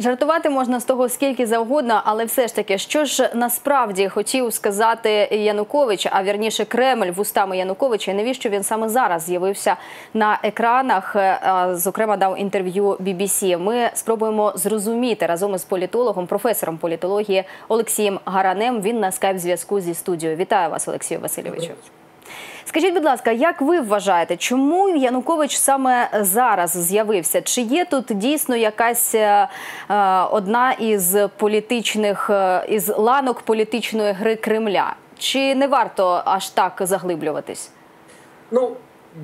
Жартувати можна з того скільки завгодно, але все ж таки, що ж насправді хотів сказати Янукович, а вірніше Кремль вустами Януковича, і навіщо він саме зараз з'явився на екранах? е, Зокрема, дав інтерв'ю BBC. Ми спробуємо зрозуміти разом із політологом, професором політології Олексієм Гаранем. Він на скайп зв'язку зі студією. Вітаю вас, Олексію Васильовичу. Скажіть, будь ласка, як ви вважаєте, чому Янукович саме зараз з'явився? Чи є тут дійсно якась е, е, одна із політичних е, із ланок політичної гри Кремля? Чи не варто аж так заглиблюватись? Ну,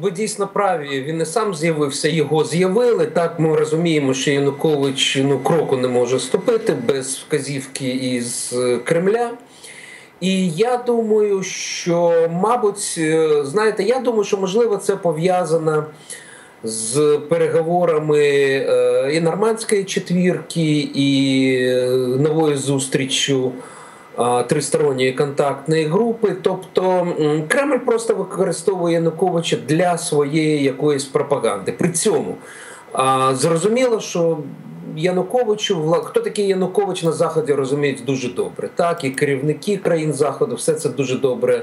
ви дійсно праві. Він не сам з'явився, його з'явили. Так ми розуміємо, що Янукович ну кроку не може ступити без вказівки із е, Кремля. І я думаю, що, мабуть, е, знаєте, я думаю, що можливо це пов'язано з переговорами е, і нормандської четвірки, і е, новою зустрічю тристоронньої контактної групи. Тобто Кремль просто використовує Януковича для своєї якоїсь пропаганди. При цьому зрозуміло, що Януковичу хто такий Янукович на заході розуміють дуже добре. Так, і керівники країн заходу все це дуже добре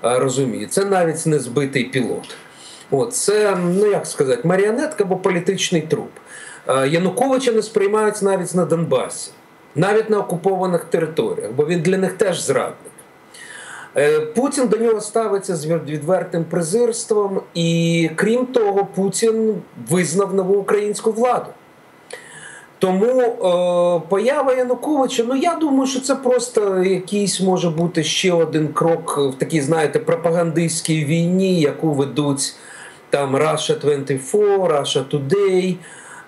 а, розуміють. Це навіть не збитий пілот. От це ну як сказати, маріонетка або політичний труп. Е, Януковича не сприймають навіть на Донбасі, навіть на окупованих територіях, бо він для них теж зрадник. Е, Путін до нього ставиться з відвертим презирством, і крім того, Путін визнав нову українську владу. Тому е, поява Януковича, ну я думаю, що це просто якийсь може бути ще один крок в такій, знаєте, пропагандистській війні, яку ведуть там Russia 24, Russia Today.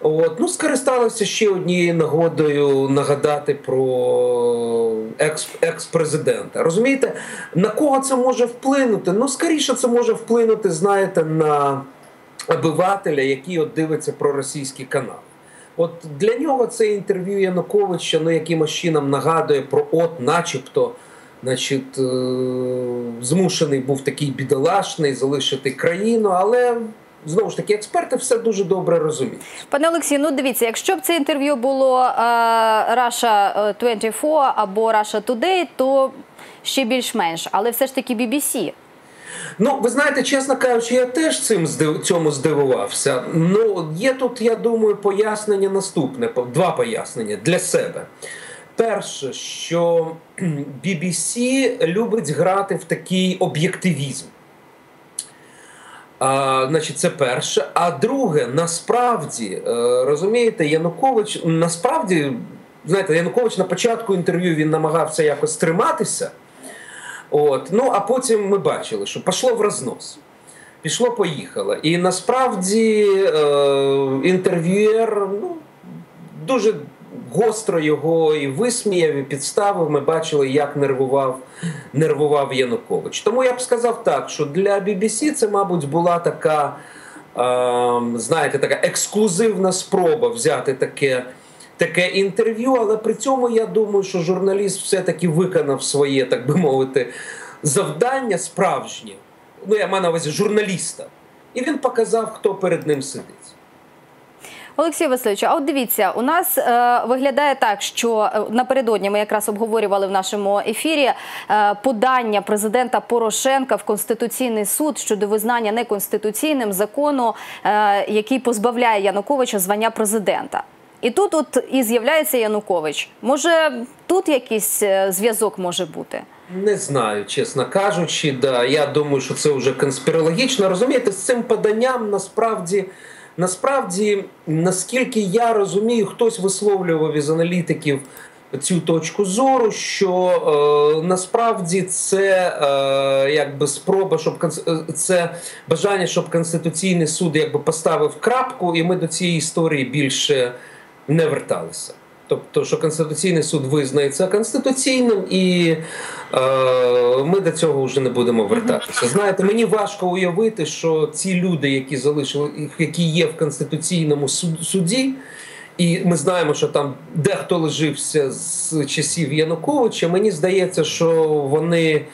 От, ну, скористалися ще однією нагодою нагадати про екс, екс-президента. Розумієте, на кого це може вплинути? Ну, скоріше, це може вплинути, знаєте, на обивателя, який от дивиться про російський канал. От для нього це інтерв'ю Януковича ну, якимось чином нагадує про от, начебто, значить, е, змушений був такий бідолашний залишити країну, але знову ж таки експерти все дуже добре розуміють. Пане Олексію, ну дивіться, якщо б це інтерв'ю було е, Russia 24 або Russia Today, то ще більш-менш, але все ж таки BBC. Ну, ви знаєте, чесно кажучи, я теж цим цьому здивувався. Ну, є тут, я думаю, пояснення наступне, два пояснення для себе. Перше, що BBC любить грати в такий об'єктивізм. А, значить, це перше. А друге, насправді, е, розумієте, Янукович, насправді, знаєте, Янукович на початку інтерв'ю він намагався якось триматися. От. Ну, а потім ми бачили, що пішло в рознос. Пішло, поїхало. І насправді е, інтерв'юєр ну, дуже гостро його і висміяв, і підставив. Ми бачили, як нервував, нервував Янукович. Тому я б сказав так, що для BBC це, мабуть, була така, е, знаєте, така ексклюзивна спроба взяти таке. Таке інтерв'ю, але при цьому я думаю, що журналіст все-таки виконав своє, так би мовити, завдання справжнє. Ну, я маю на увазі журналіста. І він показав, хто перед ним сидить. Олексію Васильовичу, а от дивіться, у нас е, виглядає так, що е, напередодні ми якраз обговорювали в нашому ефірі е, подання президента Порошенка в Конституційний суд щодо визнання неконституційним закону, е, який позбавляє Януковича звання президента. І тут от і з'являється Янукович. Може, тут якийсь е, зв'язок може бути? Не знаю, чесно кажучи, да. Я думаю, що це вже конспірологічно. Розумієте, з цим поданням насправді, насправді, наскільки я розумію, хтось висловлював із аналітиків цю точку зору, що е, насправді це е, якби спроба, щоб е, це бажання, щоб конституційний суд якби поставив крапку, і ми до цієї історії більше не верталися. Тобто, що Конституційний суд визнає це конституційним, і е, ми до цього вже не будемо вертатися. Знаєте, мені важко уявити, що ці люди, які залишили, які є в конституційному суд- суді, і ми знаємо, що там дехто лежився з часів Януковича. Мені здається, що вони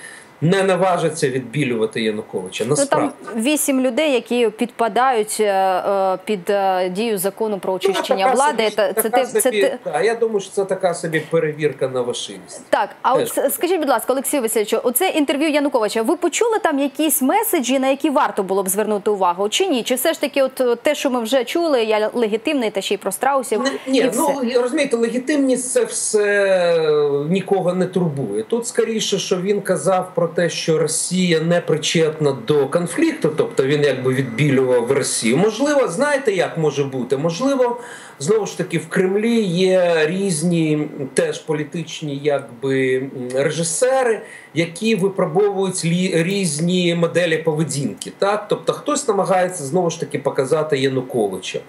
не наважиться відбілювати Януковича. Ну Насправді. там вісім людей, які підпадають е, е, під е, дію закону про очищення Ну, влади. собі- Це ти це собі- ти. та, я думаю, що це така собі перевірка на вашиність. Так, а Теж. с- скажіть, будь ласка, Олексій Васильовичу, оце інтерв'ю Януковича. Ви почули там якісь меседжі, на які варто було б звернути увагу, чи ні? Чи все ж таки, от те, що ми вже чули, я легітимний та ще й про страусів? Не- і Ні, все. ну розумієте, легітимність це все нікого не турбує. Тут скоріше, що він казав про те, що Росія не причетна до конфлікту, тобто він якби відбілював Росію. Можливо, знаєте, як може бути? Можливо, знову ж таки в Кремлі є різні теж політичні, якби режисери, які випробовують різні моделі поведінки. Так, тобто хтось намагається знову ж таки показати Януковича.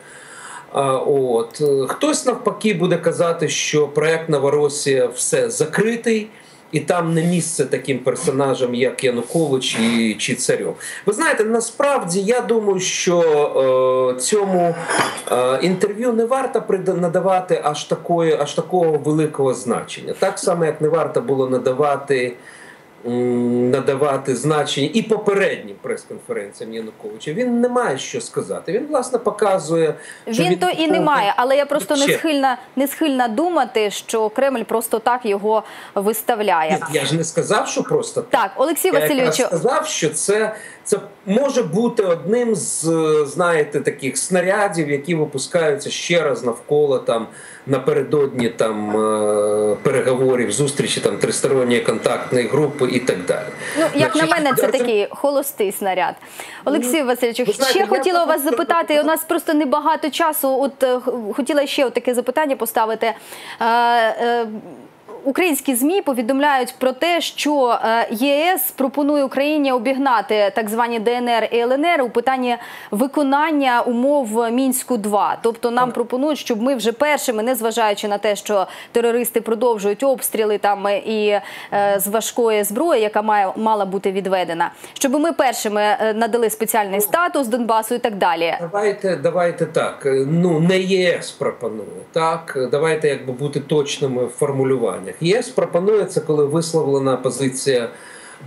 От Е, хтось навпаки буде казати, що проект Новоросія все закритий, і там не місце таким персонажам, як Янукович і, чи Царьов. Ви знаєте, насправді я думаю, що е, цьому е, інтерв'ю не варто надавати аж такої, аж такого великого значення. Так само, як не варто було надавати. Надавати значення і попереднім прес-конференціям Януковича він не має що сказати. Він власне показує, що Він то і не має, але я просто не схильна, не схильна думати, що Кремль просто так його виставляє. Я ж не сказав, що просто так. Так, Олексій Васильович сказав, що це, це може бути одним з знаєте таких снарядів, які випускаються ще раз навколо там напередодні там е, переговорів, зустрічі там тристоронньої контактної групи і так далі. Ну, як на мене, це такий холостий снаряд. Олексій ви знаєте, ще я хотіла у вас запитати. У нас просто небагато часу. От е, хотіла ще таке запитання поставити. Українські змі повідомляють про те, що е, ЄС пропонує Україні обігнати так звані ДНР і ЛНР у питанні виконання умов мінську 2 Тобто нам пропонують, щоб ми вже першими, не зважаючи на те, що терористи продовжують обстріли там і е, з важкої зброї, яка має мала бути відведена, щоб ми першими е, надали спеціальний статус Донбасу і так далі. Давайте, давайте так. Ну не ЄС пропонує. Так, давайте якби бути точними в формулюваннях. ЄС пропонує це, коли висловлена позиція.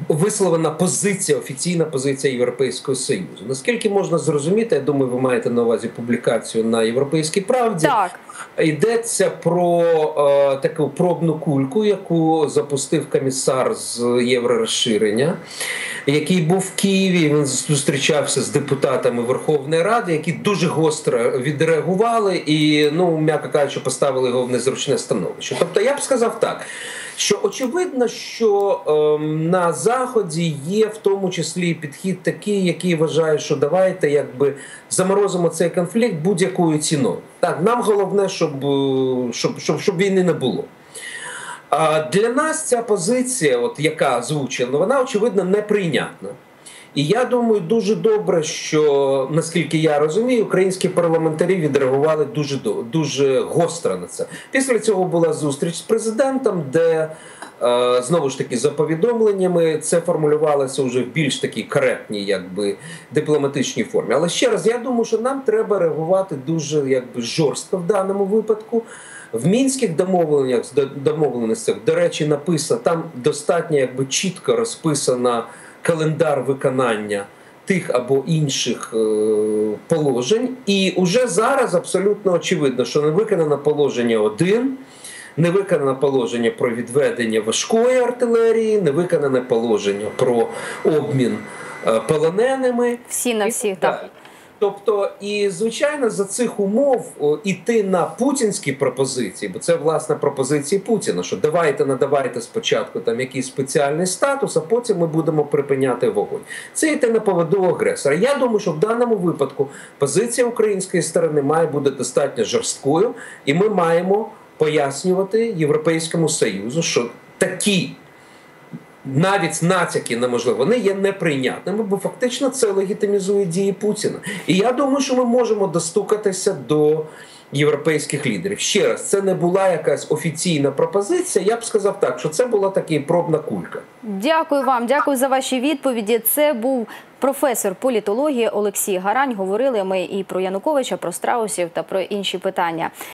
Висловлена позиція, офіційна позиція Європейського Союзу. Наскільки можна зрозуміти, я думаю, ви маєте на увазі публікацію на Європейській правді. Так. Йдеться про е, таку пробну кульку, яку запустив комісар з євророзширення, який був в Києві. Він зустрічався з депутатами Верховної Ради, які дуже гостро відреагували і, ну м'яко кажучи, поставили його в незручне становище. Тобто, я б сказав так. Що очевидно, що ем, на заході є в тому числі підхід такий, який вважає, що давайте якби заморозимо цей конфлікт будь-якою ціною. Так, нам головне, щоб, е, щоб, щоб, щоб війни не було. Для нас ця позиція, от яка озвучена, вона очевидно неприйнятна. І я думаю, дуже добре, що наскільки я розумію, українські парламентарі відреагували дуже дуже гостро на це. Після цього була зустріч з президентом, де е, знову ж таки за повідомленнями це формулювалося вже в більш такій коректній, якби дипломатичній формі. Але ще раз, я думаю, що нам треба реагувати дуже якби жорстко в даному випадку. В мінських домовленнях домовленостях, до речі, написано там достатньо якби чітко розписана календар виконання тих або інших е, положень. І уже зараз абсолютно очевидно, що не виконано положення 1, не виконано положення про відведення важкої артилерії, не виконане положення про обмін е, полоненими. Всі на всіх, так. Тобто, і звичайно, за цих умов іти на путінські пропозиції, бо це власне пропозиції Путіна, що давайте надавайте спочатку там якийсь спеціальний статус, а потім ми будемо припиняти вогонь. Це йти на поводу агресора. Я думаю, що в даному випадку позиція української сторони має бути достатньо жорсткою, і ми маємо пояснювати Європейському Союзу, що такі навіть натяки на можливо, вони є неприйнятними, бо фактично це легітимізує дії Путіна. І я думаю, що ми можемо достукатися до європейських лідерів. Ще раз, це не була якась офіційна пропозиція. Я б сказав так, що це була така пробна кулька. Дякую вам, дякую за ваші відповіді. Це був професор політології Олексій Гарань. Говорили ми і про Януковича, про страусів та про інші питання.